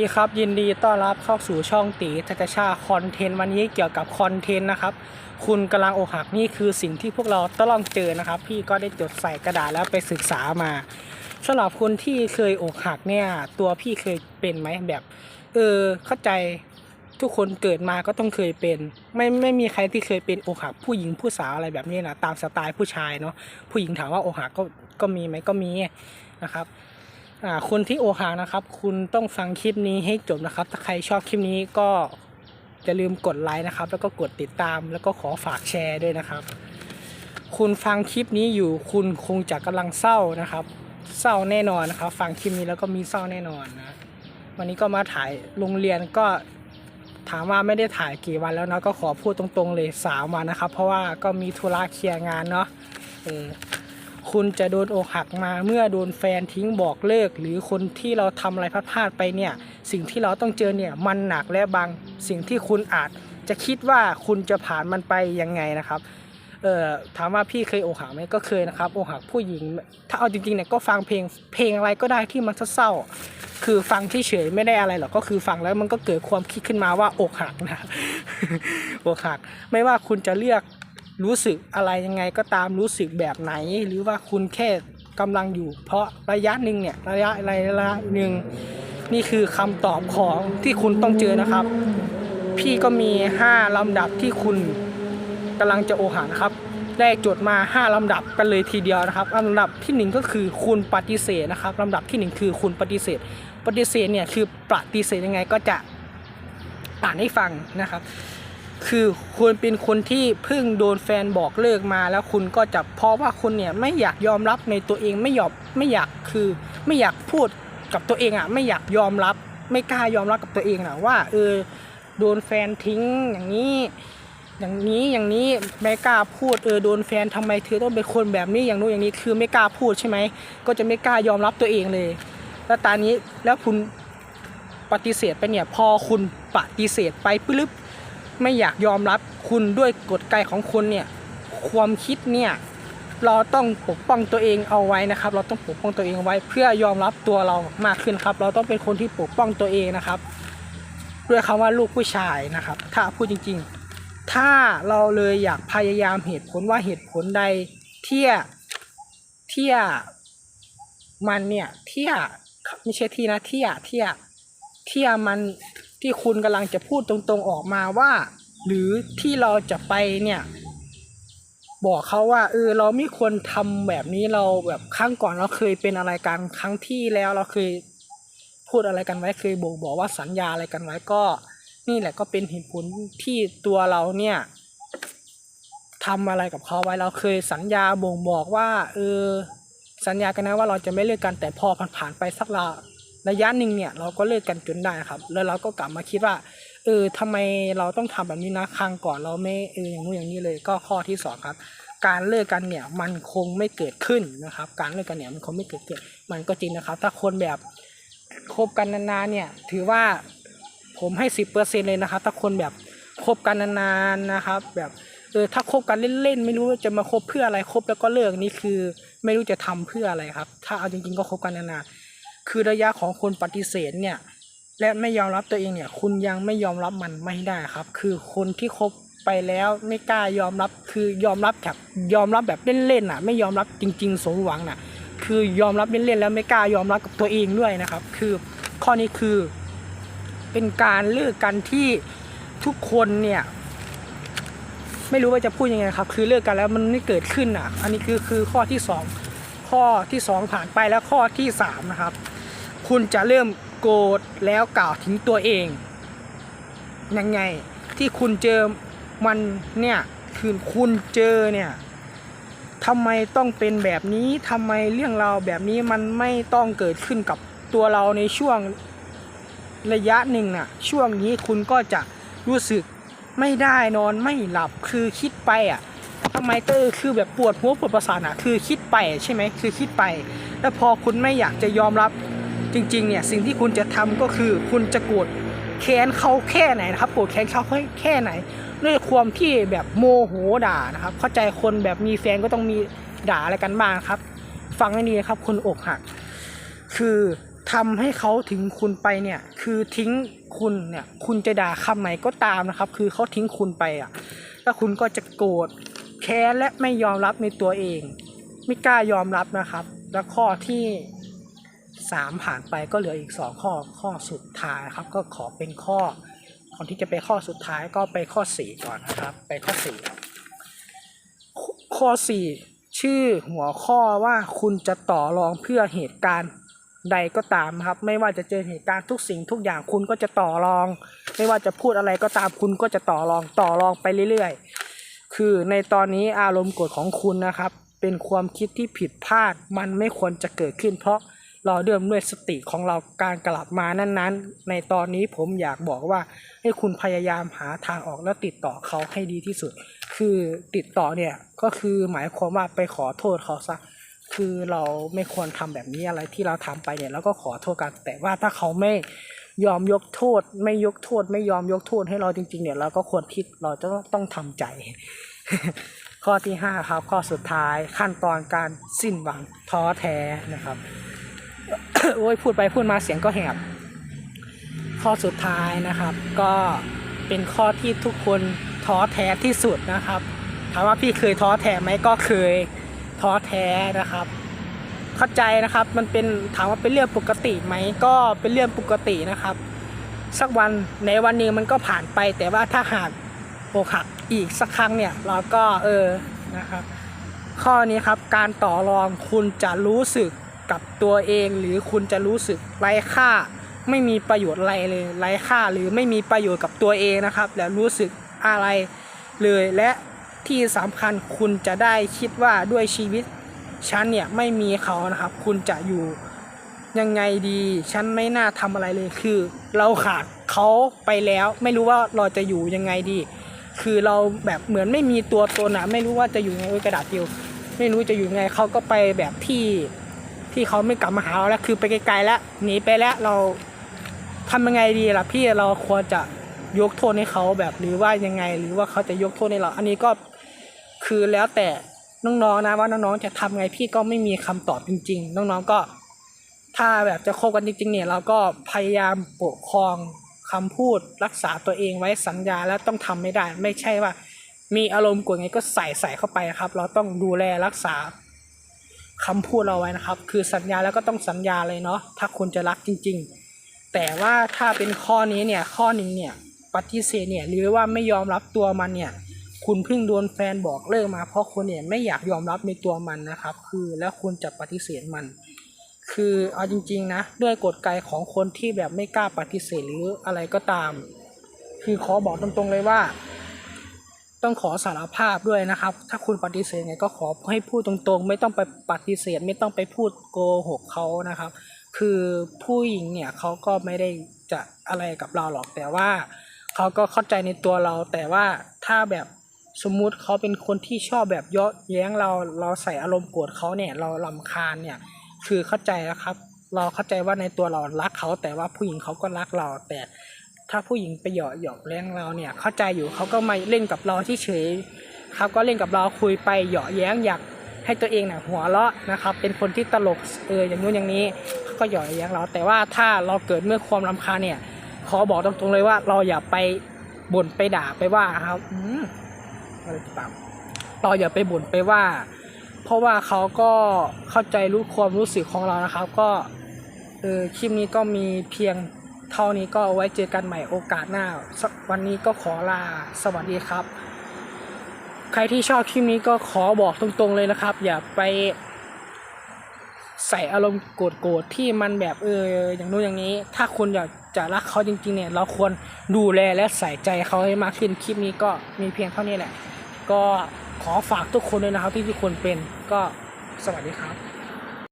ดีครับยินดีต้อนรับเข้าสู่ช่องตีทัตชาคอนเทนต์วันนี้เกี่ยวกับคอนเทนต์นะครับ คุณกำลังอกหักนี่คือสิ่งที่พวกเราต้องเจอนะครับ พี่ก็ได้จดใส่กระดาษแล้วไปศึกษามาสำหรับคนที่เคยอกหักเนี่ย ตัวพี่เคยเป็นไหมแบบ เออเข้าใจทุกคนเกิดมาก็ต้องเคยเป็น ไม่ไม่มีใครที่เคยเป็นอกหักผู้หญิงผู้สาวอะไรแบบนี้นะตามสไตล์ผู้ชายเนาะผู้หญิงถามว่าอกหักก็ก็มีไหมก็มีนะครับ คนที่โอหางนะครับ คุณต้องฟังคลิปนี้ให้จบนะครับ ถ้าใครชอบคลิปนี้ก็อย่าลืมกดไลค์นะครับ แล้วก็กดติดตาม แล้วก็ขอฝากแชร์ด้วยนะครับ คุณฟังคลิปนี้อยู่คุณคงจะกำลังเศร้านะครับ เศร้าแน่นอนนะครับ ฟังคลิปนี้แล้วก็มีเศร้าแน่นอนนะวันนี้ก็มาถ่ายโรงเรียนก็ถามว่าไม่ได้ถ่ายกี่วันแล้วนะก็ขอพูดตรงๆเลยสามวันนะครับ เพราะว่าก็มีธุระเคลียร์งานเนาะเออ คุณจะโดนอกหักมาเมื่อโดนแฟนทิ้งบอกเลิก หรือคนที่เราทำอะไรพลาดๆไปเนี่ย สิ่งที่เราต้องเจอเนี่ยมันหนักและบางสิ่งที่คุณอาจจะคิดว่าคุณจะผ่านมันไปยังไงนะครับเอ่อถามว่าพี่เคยอกหักไหมก็เคยนะครับอกหักผู้หญิง ถ้าเอาจริงๆเนี่ยก็ฟังเพลงเพลงอะไรก็ได้ที่มันเศร้าคือฟังเฉยๆไม่ได้อะไรหรอกก็คือฟังแล้วมันก็เกิดความคิดขึ้นมาว่าอกหักนะอกหัก ไม่ว่าคุณจะเลือก รู้สึกอะไรยังไงก็ตามรู้สึกแบบไหน หรือว่าคุณแค่กำลังอยู่ เพราะระยะหนึ่งเนี่ยระยะอะไระยะหนึ่งนี่คือคำตอบของที่คุณต้องเจอนะครับ พี่ก็มี 5ลำดับที่คุณกำลังจะโอหักนะครับได้จดมา 5ลำดับกันเลยทีเดียวนะครับลำดับที่ 1 ก็คือคุณปฏิเสธนะครับลำดับทีหนึ่1 คือคุณปฏิเสธ ปฏิเสธเนี่ยคือปฏิเสธยังไงก็จะอ่านให้ฟังนะครับ คือคุณเป็นคนที่เพิ่งโดนแฟนบอกเลิกมาแล้วคุณก็จะเพราะว่าคุณเนี่ยไม่อยากยอมรับในตัวเองไม่ยอมไม่อยากคือ ไม่อยากพูดกับตัวเองอะไม่อยากยอมรับ ไม่กล้ายอมรับกับตัวเองนะว่าเออโดนแฟนทิ้งอย่างนี้อย่างนี้อย่างนี้ไม่กล้าพูดเออโดนแฟนทำไมเธอต้องเป็นคนแบบนี้อย่างนู้นอย่างนี้คือไม่กล้าพูดใช่ไหมก็จะไม่กล้ายอมรับตัวเองเลย แล้วตอนนี้แล้วคุณปฏิเสธไปเนี่ยพอคุณปฏิเสธไปปึ๊บ ไม่อยากยอมรับคุณด้วยกฎไกของคุณเนี่ยความคิดเนี่ยเราต้องปกป้องตัวเองเอาไว้นะครับ เราต้องปกป้องตัวเองเอาไว้ เพื่อยอมรับตัวเรามากขึ้นครับ เราต้องเป็นคนที่ปกป้องตัวเองนะครับ ด้วยคำว่าลูกผู้ชายนะครับ ถ้าพูดจริง ๆ ถ้าเราเลยอยากพยายามเหตุผลว่าเหตุผลใดเที่ยเที่ยมันเนี่ยเที่ยไม่ใช่ที่นะเที่ยเที่ยเที่ยมัน ที่คุณกำลังจะพูดตรงๆออกมาว่า หรือที่เราจะไปเนี่ย บอกเขาว่าเออเราไม่ควรทำแบบนี้เราแบบครั้งก่อนเราเคยเป็นอะไรกันครั้งที่แล้วเราเคยพูดอะไรกันไว้เคยบอกบอกว่าสัญญาอะไรกันไว้ก็ นี่แหละก็เป็นเหตุผลที่ตัวเราเนี่ยทำอะไรกับเขาไว้เราเคยสัญญาบ่งบอกว่าเออสัญญากันนะว่าเราจะไม่เลิกกันแต่พอผ่านๆไปสักระ ระยะหนึ่งเนี่ยเราก็เลิกกันจนได้ครับ แล้วเราก็กลับมาคิดว่า เออทำไมเราต้องทำแบบนี้นะครั้งก่อนเราไม่เอออย่างนู้นอย่างนี้เลยก็ข้อที่สองครับการเลิกกันเนี่ยมันคงไม่เกิดขึ้นนะครับ การเลิกกันเนี่ยมันคงไม่เกิดขึ้นมันก็จริงนะครับ ถ้าคนแบบคบกันนานๆเนี่ยถือว่าผมให้สิบเปอร์เซ็นเลยนะครับ ถ้าคนแบบคบกันนานๆนะครับ แบบเออถ้าคบกันเล่นๆไม่รู้จะมาคบเพื่ออะไรคบแล้วก็เลิกนี่คือ ไม่รู้จะทำเพื่ออะไรครับ ถ้าเอาจริงๆก็คบกันนานๆ คือระยะของคนปฏิเสธเนี่ยและไม่ยอมรับตัวเองเนี่ย คุณยังไม่ยอมรับมันไม่ได้ครับ คือคนที่คบไปแล้วไม่กล้ายอมรับคือยอมรับแบบยอมรับแบบเล่นๆน่ะ ไม่ยอมรับจริง ๆ สมหวังน่ะ คือยอมรับเล่นๆแล้วไม่กล้ายอมรับกับตัวเองด้วยนะครับ คือข้อนี้คือเป็นการเลิกกันที่ทุกคนเนี่ยไม่รู้ว่าจะพูดยังไงครับ คือเลิกกันแล้วมันไม่เกิดขึ้นอะ อันนี้คือคือข้อที่สองข้อที่สองผ่านไปแล้วข้อที่สามนะครับ คุณจะเริ่มโกรธแล้วกล่าวถึงตัวเอง ยังไงที่คุณเจอมันเนี่ยคือคุณเจอเนี่ยทำไมต้องเป็นแบบนี้ทำไมเรื่องราวแบบนี้มันไม่ต้องเกิดขึ้นกับตัวเราในช่วงระยะหนึ่งน่ะ ช่วงนี้คุณก็จะรู้สึกไม่ได้นอนไม่หลับคือคิดไปอะทำไมก็คือแบบปวดหัวปวดประสาทอะคือคิดไปใช่ไหมคือคิดไป แล้วพอคุณไม่อยากจะยอมรับ จริงๆเนี่ยสิ่งที่คุณจะทำก็คือคุณจะโกรธแค้นเขาแค่ไหนนะครับโกรธแค้นเขาแค่ไหน ด้วยความที่แบบโมโหด่านะครับ เข้าใจคนแบบมีแฟนก็ต้องมีด่าอะไรกันบ้างครับ ฟังให้ดีนะครับคนอกหัก คือทำให้เขาถึงคุณไปเนี่ย คือทิ้งคุณเนี่ย คุณจะด่าคำไหนก็ตามนะครับ คือเขาทิ้งคุณไปอะแล้วคุณก็จะโกรธแค้นและไม่ยอมรับในตัวเอง ไม่กล้ายอมรับนะครับ แล้วข้อที่ สามผ่านไปก็เหลืออีกสองข้อข้อสุดท้ายครับ ก็ขอเป็นข้อก่อนที่จะไปข้อสุดท้ายก็ไปข้อสี่ก่อนนะครับ ไปข้อสี่ขข้อสี่ชื่อหัวข้อว่าคุณจะต่อรองเพื่อเหตุการณ์ใดก็ตามครับ ไม่ว่าจะเจอเหตุการณ์ทุกสิ่งทุกอย่างคุณก็จะต่อรอง ไม่ว่าจะพูดอะไรก็ตามคุณก็จะต่อรองต่อรองไปเรื่อยๆ คือในตอนนี้อารมณ์โกรธของคุณนะครับ เป็นความคิดที่ผิดพลาดมันไม่ควรจะเกิดขึ้นเพราะ เราเดิมด้วยสติของเราการกลับมานั้นๆ ในตอนนี้ผมอยากบอกว่าให้คุณพยายามหาทางออกแล้วติดต่อเขาให้ดีที่สุด คือติดต่อเนี่ยก็คือหมายความว่าไปขอโทษเขาซะคือเราไม่ควรทำแบบนี้อะไรที่เราทำไปเนี่ยแล้วก็ขอโทษกันแต่ว่าถ้าเขาไม่ยอมยกโทษ ไม่ยกโทษ ไม่ยอมยกโทษให้เราจริง ๆ เนี่ยเราก็ควรคิดเราจะต้องทำใจ ข้อที่ห้าครับ ข้อสุดท้ายขั้นตอนการสิ้นหวังท้อแท้นะครับ โอ้ยพูดไปพูดมาเสียงก็แหบ ข้อสุดท้ายนะครับ ก็เป็นข้อที่ทุกคนท้อแท้ที่สุดนะครับถามว่าพี่เคยท้อแท้ไหมก็เคยท้อแท้นะครับ เข้าใจนะครับมันเป็นถามว่าเป็นเรื่องปกติไหมก็เป็นเรื่องปกตินะครับ สักวันในวันหนึงมันก็ผ่านไป แต่ว่าถ้าหากอกหักอีกสักครั้งเนี่ยเราก็เออนะครับ ข้อนี้ครับการต่อรองคุณจะรู้สึก กับตัวเองหรือคุณจะรู้สึกไร้ค่า ไม่มีประโยชน์อะไรเลยไร้ค่าหรือไม่มีประโยชน์กับตัวเองนะครับ แล้วรู้สึกอะไรเลยและที่สำคัญคุณจะได้คิดว่าด้วยชีวิตฉันเนี่ยไม่มีเขานะครับ คุณจะอยู่ยังไงดีฉันไม่น่าทำอะไรเลยคือ เราขาดเขาไปแล้ว ไม่รู้ว่าเราจะอยู่ยังไงดี คือเราแบบเหมือนไม่มีตัวตนอะไม่รู้ว่าจะอยู่ยังไงกระดาษเดียว ไม่รู้จะอยู่ยังไงเขาก็ไปแบบที่ ที่เขาไม่กลับมาหาเราแล้วคือไปไกลๆแล้วหนีไปแล้วเราทำยังไงดีล่ะพี่เราควรจะยกโทษให้เขาแบบหรือว่ายังไง หรือว่าเขาจะยกโทษให้เรา อันนี้ก็คือแล้วแต่น้องๆนะว่าน้องๆจะทำไงพี่ก็ไม่มีคำตอบจริง ๆ น้องๆก็ ถ้าแบบจะคบกันจริงๆเนี่ย เราก็พยายามปกครองคำพูดรักษาตัวเองไว้สัญญาแล้วต้องทำไม่ได้ ไม่ใช่ว่า มีอารมณ์กรธไงก็ใส่ใส่เข้าไปครับ เราต้องดูแลรักษา คำพูดเราไว้นะครับ คือสัญญาแล้วก็ต้องสัญญาเลยเนาะถ้าคุณจะรักจริง ๆ แต่ว่าถ้าเป็นข้อนี้เนี่ยข้อหนึ่งเนี่ยปฏิเสธเนี่ยหรือว่าไม่ยอมรับตัวมันเนี่ยคุณเพิ่งโดนแฟนบอกเลิกมา เพราะคุณเนี่ยไม่อยากยอมรับในตัวมันนะครับ คือแล้วคุณจะปฏิเสธมัน คือเอาจริง ๆ นะ ด้วยกฎไกของคนที่แบบไม่กล้าปฏิเสธหรืออะไรก็ตาม คือขอบอกตรงๆเลยว่า ต้องขอสารภาพด้วยนะครับ ถ้าคุณปฏิเสธไงก็ขอให้พูดตรงๆ ไม่ต้องไปปฏิเสธ ไม่ต้องไปพูดโกหกเขานะครับ คือผู้หญิงเนี่ยเขาก็ไม่ได้จะอะไรกับเราหรอกแต่ว่าเขาก็เข้าใจในตัวเรา แต่ว่าถ้าแบบสมมุติเขาเป็นคนที่ชอบแบบเยาะแย้งเราเราใส่อารมณ์โกรธเขาเนี่ยเราลำคาญเนี่ยคือเข้าใจแล้วครับ เราเข้าใจว่าในตัวเรารักเขาแต่ว่าผู้หญิงเขาก็รักเราแต่ ถ้าผู้หญิงไปหยาะหยอกแรงเราเนี่ยเข้าใจอยู่เขาก็มาเล่นกับเราที่เฉยเขาก็เล่นกับเราคุยไปหยาะแย้งอยากให้ตัวเองเนี่ยหัวเราะนะครับ เป็นคนที่ตลกเอออย่างนู้นอย่างนี้เขาก็หยาะแย้งเรา แต่ว่าถ้าเราเกิดเมื่อความรำคาญเนี่ยขอบอกตรงๆเลยว่าเราอย่าไปบ่นไปด่าไปว่าครับอืมอะไรจะตามเราอย่าไปบ่นไปว่า เพราะว่าเขาก็เข้าใจรู้ความรู้สึกของเรานะครับ ก็เออคลิปนี้ก็มีเพียง เท่านี้ก็ไว้เจอกันใหม่โอกาสหน้า วันนี้ก็ขอลาสวัสดีครับ ใครที่ชอบคลิปนี้ก็ขอบอกตรงๆเลยนะครับ อย่าไปใส่อารมณ์โกรธๆที่มันแบบเอออย่างนู้นอย่างนี้ ถ้าคุณอยากจะรักเขาจริงๆเนี่ยเราควรดูแลและใส่ใจเขาให้มากขึ้นคลิปนี้ก็มีเพียงเท่านี้แหละ ก็ขอฝากทุกคนเลยนะครับที่ทุกคนเป็นก็สวัสดีครับ